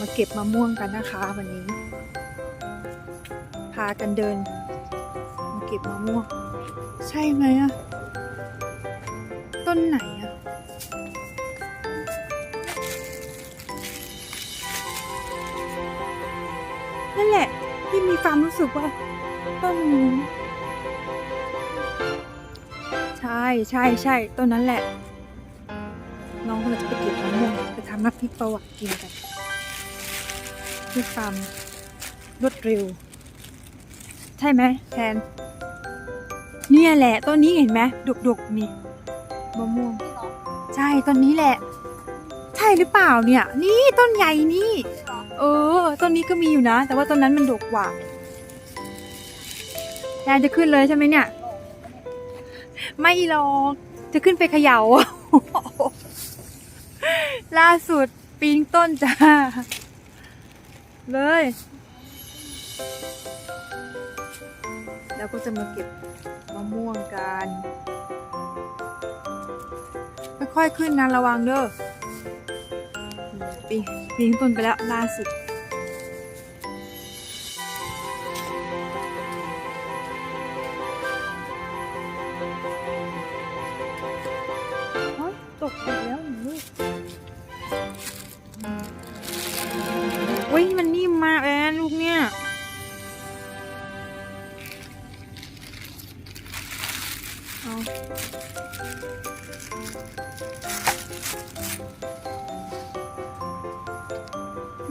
มาเก็บมะม่วงกันนะคะวันนี้ พากันเดิน มาเก็บมะม่วง ใช่ไหมอะต้นไหนอะนั่นแหละที่มีความรู้สึกว่าต้นใช่ใช่ใช่ต้นนั้นแหละน้องกำลังจะไปเก็บมะม่วงไปทำน้ำพริกประวัติกินกัน ด้วยความรวดเร็ว ใช่ไหมแทน เนี่ยแหละต้นนี้เห็นไหมดกๆนี่มะม่วง ใช่ต้นนี้แหละ ใช่หรือเปล่าเนี่ย นี่ต้นใหญ่นี่ เออ ต้นนี้ก็มีอยู่นะ แต่ว่าต้นนั้นมันดกกว่าแทนจะขึ้นเลยใช่ไหมเนี่ย ไม่หรอกจะขึ้นไปเขย่าล่าสุดปีนต้นจ้า เลย แล้วก็จะมาเก็บมะม่วงกันค่อยๆขึ้นนะระวังเด้อปีนปีนต้นไปแล้วล่าสุดตกอีกแล้วหนูอุ้ยมัน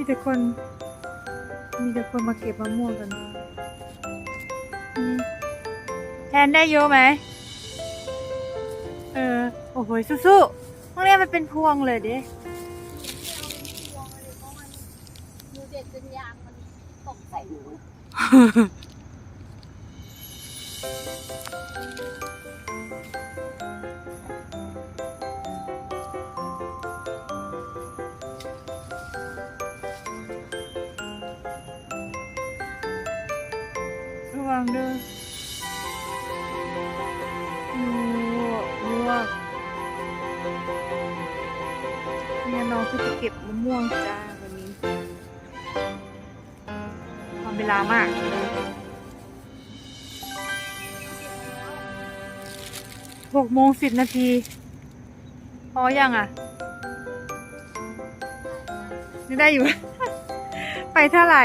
มีแต่คน มีแต่คนมาเก็บมะม่วงกันอืมแทนได้เยอะไหม เออ โอ้โหสู้ๆห้องเรียนมันเป็นพวงเลยเด้ดูเด็กจนยางมันตกใส่หนู วังเด้อลวกลวกเนี่ยน้องคือจะเก็บมะม่วงจ้าวันนี้ทำเวลามากหกโมงสิบนาที พอยังอะยังได้อยู่ ไปเท่าไหร่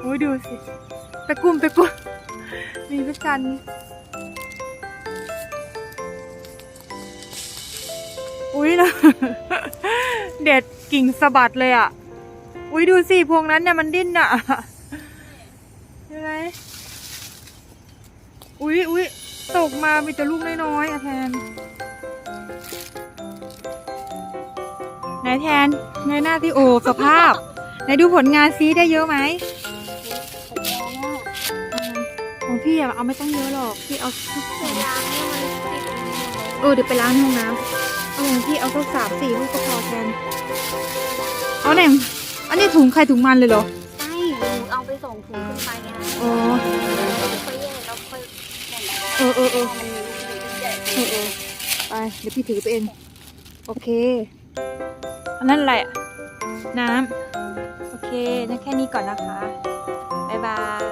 โอ้ยดูสิ ตะกุ่มตะกุ่มมีพระจันทร์อุ้ยนะเด็ดกิ่งสะบัดเลยอะ อุ้ยดูสิพวงนั้นเนี่ยมันดิ้นอะใช่ไหมอุ้ยอุ้ยตกมามีแต่ลูกน้อยๆอะแทน ไหนแทนในหน้าที่โอ้สภาพ ไหนดูผลงานซีได้เยอะไหม ของพี่อะเอาไม่ต้องเยอะหรอก พี่เอาสักเสียยางเนี่ยมันติดอยู่ในหัวเออเดี๋ยวไปล้างในห้องน้ำเอาของพี่เอาสักสามสี่ลูกก็พอแทนเอาไหนอันนี้ถุงใครถุงมันเลยเหรอ ใช่หนูเอาไปส่งถุงขึ้นไปไงอ๋อค่อยแยกแล้วค่อยแบ่งเออเออเออมันมีลูกใหญ่เออเออไปเดี๋ยวพี่ถือไปเอง โอเค อันนั้นอะไรอะน้ำ โอเค นั่นแค่นี้ก่อนนะคะ บ๊ายบาย